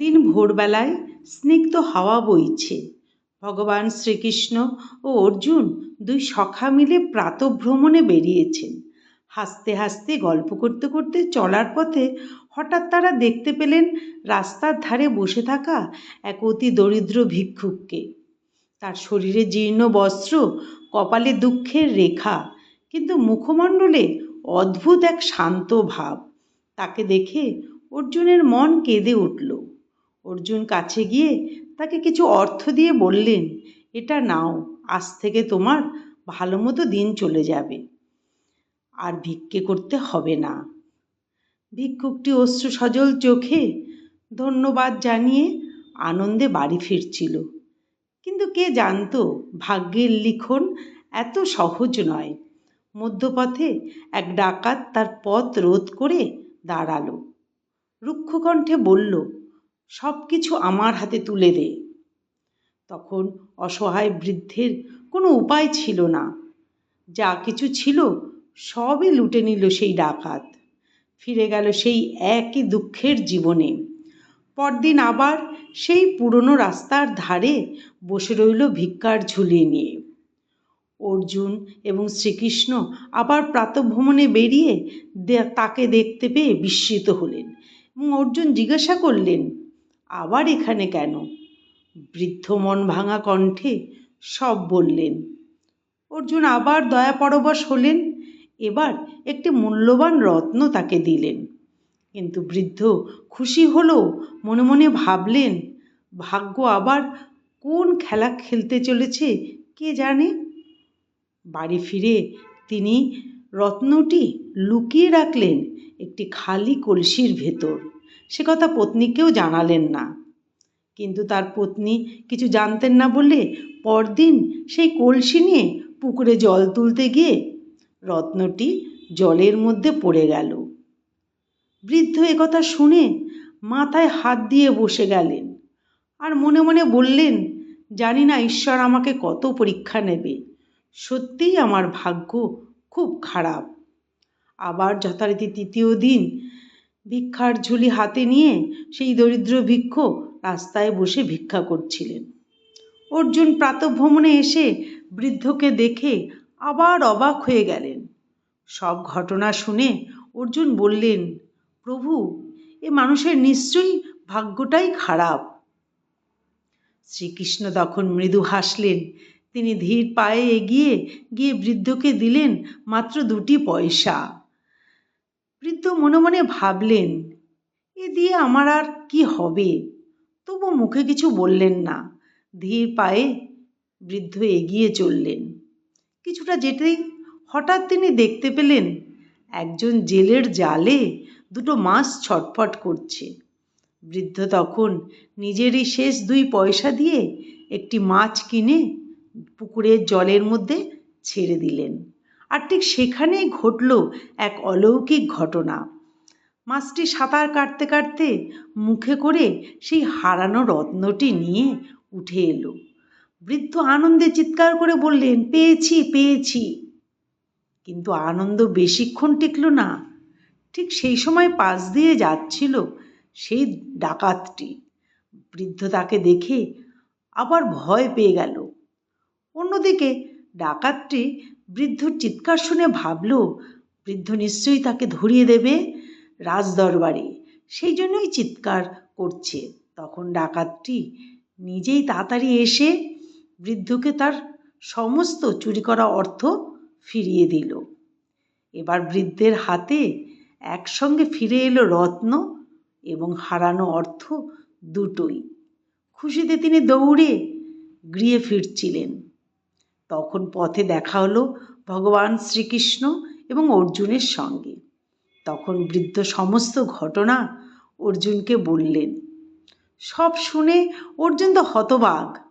দিন ভোরবেলায় স্নিগ্ধ হাওয়া বইছে। ভগবান শ্রীকৃষ্ণ ও অর্জুন দুই সখা মিলে প্রাতভ্রমণে বেরিয়েছেন। হাসতে হাসতে গল্প করতে করতে চলার পথে হঠাৎ তারা দেখতে পেলেন রাস্তার ধারে বসে থাকা এক অতি দরিদ্র ভিক্ষুককে। তার শরীরে জীর্ণ বস্ত্র, কপালে দুঃখের রেখা, কিন্তু মুখমণ্ডলে অদ্ভুত এক শান্ত ভাব। তাকে দেখে অর্জুনের মন কেঁদে উঠল। অর্জুন কাছে গিয়ে তাকে কিছু অর্থ দিয়ে বললেন, এটা নাও, আজ থেকে তোমার ভালো মতো দিন চলে যাবে। আর ভিক্ষে করতে হবে না। ভিক্ষুকটি অশ্রু সজল চোখে ধন্যবাদ জানিয়ে আনন্দে বাড়ি ফিরছিল। কিন্তু কে জানতো, ভাগ্যের লিখন এত সহজ নয়। মধ্যপথে এক ডাকাত তার পথ রোধ করে দাঁড়াল। রুক্ষকণ্ঠে বলল সব কিছু আমার হাতে তুলে দে। তখন অসহায় বৃদ্ধের কোনো উপায় ছিল না। যা কিছু ছিল সবই লুটে নিল সেই ডাকাত। ফিরে গেল সেই একই দুঃখের জীবনে। পরদিন আবার সেই পুরনো রাস্তার ধারে বসে রইল ভিক্ষার ঝুলি নিয়ে। অর্জুন এবং শ্রীকৃষ্ণ আবার প্রাতভ্রমণে বেরিয়ে তাকে দেখতে পেয়ে বিস্মিত হলেন এবং অর্জুন জিজ্ঞাসা করলেন আবার এখানে কেন? বৃদ্ধ মন ভাঙা কণ্ঠে সব বললেন, অর্জুন আবার দয়া পরবশ হলেন, এবার একটি মূল্যবান রত্ন তাকে দিলেন। কিন্তু বৃদ্ধ খুশি হলেও মনে মনে ভাবলেন, ভাগ্য আবার কোন খেলা খেলতে চলেছে, কে জানে? বাড়ি ফিরে তিনি রত্নটি লুকিয়ে রাখলেন একটি খালি কলসির ভেতর। সে কথা পত্নীকেও জানালেন না। কিন্তু তার পত্নী কিছু জানতেন না বলে পরদিন সেই কলসি নিয়ে পুকুরে জল তুলতে গিয়ে রত্নটি জলের মধ্যে পড়ে গেল। বৃদ্ধ একথা শুনে মাথায় হাত দিয়ে বসে গেলেন আর মনে মনে বললেন, জানি না ঈশ্বর আমাকে কত পরীক্ষা নেবে। সত্যিই আমার ভাগ্য খুব খারাপ। আবার যথারীতি তৃতীয় দিন ভিক্ষার ঝুলি হাতে নিয়ে সেই দরিদ্র ভিক্ষুক রাস্তায় বসে ভিক্ষা করছিলেন। অর্জুন প্রাতভ্রমণে এসে বৃদ্ধকে দেখে আবার অবাক হয়ে গেলেন। সব ঘটনা শুনে অর্জুন বললেন, প্রভু, এ মানুষের নিশ্চয়ই ভাগ্যটাই খারাপ। শ্রীকৃষ্ণ তখন মৃদু হাসলেন। তিনি ধীর পায়ে এগিয়ে গিয়ে বৃদ্ধকে দিলেন মাত্র দুটি পয়সা। বৃদ্ধ মনে মনে ভাবলেন, এ দিয়ে আমার আর কি হবে? তবু মুখে কিছু বললেন না। ধীর পায়ে বৃদ্ধ এগিয়ে চললেন। কিছুটা যেতেই হঠাৎ তিনি দেখতে পেলেন একজন জেলের জালে দুটো মাছ ছটফট করছে। বৃদ্ধ তখন নিজেরই শেষ দুই পয়সা দিয়ে একটি মাছ কিনে পুকুরের জলের মধ্যে ছেড়ে দিলেন। আর ঠিক সেখানেই ঘটল এক অলৌকিক ঘটনা। মাছটি সাঁতার কাটতে কাটতে মুখে করে সেই হারানো রত্নটি নিয়ে উঠে এলো। বৃদ্ধ আনন্দে চিৎকার করে বললেন, পেয়েছি পেয়েছি। কিন্তু আনন্দ বেশিক্ষণ টিকল না। ঠিক সেই সময় পাশ দিয়ে যাচ্ছিল সেই ডাকাতটি। বৃদ্ধ তাকে দেখে আবার ভয় পেয়ে গেল। অন্যদিকে ডাকাতটি বৃদ্ধর চিৎকার শুনে ভাবল, বৃদ্ধ নিশ্চয়ই তাকে ধরিয়ে দেবে রাজদরবারে। সেই জন্যই চিৎকার করছে। তখন ডাকাতটি নিজেই তাড়াতাড়ি এসে বৃদ্ধকে তার সমস্ত চুরি করা অর্থ ফিরিয়ে দিল। এবার বৃদ্ধের হাতে একসঙ্গে ফিরে এলো রত্ন এবং হারানো অর্থ দুটোই। খুশিতে তিনি দৌড়ে গৃহে ফিরছিলেন। তখন পথে দেখা হলো ভগবান শ্রীকৃষ্ণ এবং অর্জুনের সঙ্গে। তখন বৃদ্ধ সমস্ত ঘটনা অর্জুনকে বললেন। সব শুনে অর্জুন তো হতবাক।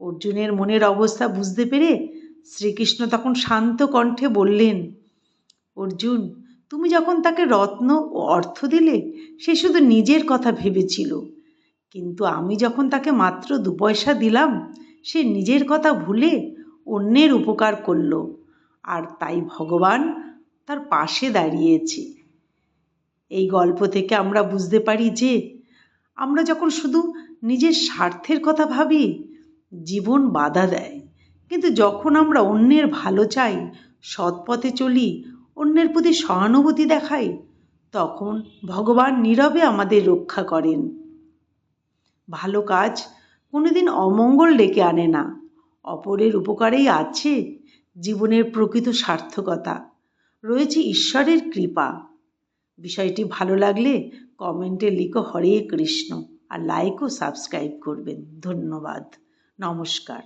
অর্জুনের মনের অবস্থা বুঝতে পেরে শ্রীকৃষ্ণ তখন শান্ত কণ্ঠে বললেন, অর্জুন, তুমি যখন তাকে রত্ন ও অর্থ দিলে, সে শুধু নিজের কথা ভেবেছিল। কিন্তু আমি যখন তাকে মাত্র দু পয়সা দিলাম, সে নিজের কথা ভুলে অন্যের উপকার করল, আর তাই ভগবান তার পাশে দাঁড়িয়েছে। এই গল্প থেকে আমরা বুঝতে পারি যে, আমরা যখন শুধু নিজের স্বার্থের কথা ভাবি, জীবন বাধা দেয়। কিন্তু যখন আমরা অন্যের ভালো চাই, সৎ পথে চলি, অন্যের প্রতি সহানুভূতি দেখাই, তখন ভগবান নীরবে আমাদের রক্ষা করেন। ভালো কাজ কোনোদিন অমঙ্গল ডেকে আনে না। অপরের উপকারেই আছে জীবনের প্রকৃত সার্থকতা। রয়েছে ঈশ্বরের কৃপা। বিষয়টি ভালো লাগলে কমেন্টে লিখো হরে কৃষ্ণ আর লাইক ও সাবস্ক্রাইব করবেন। ধন্যবাদ। নমস্কার।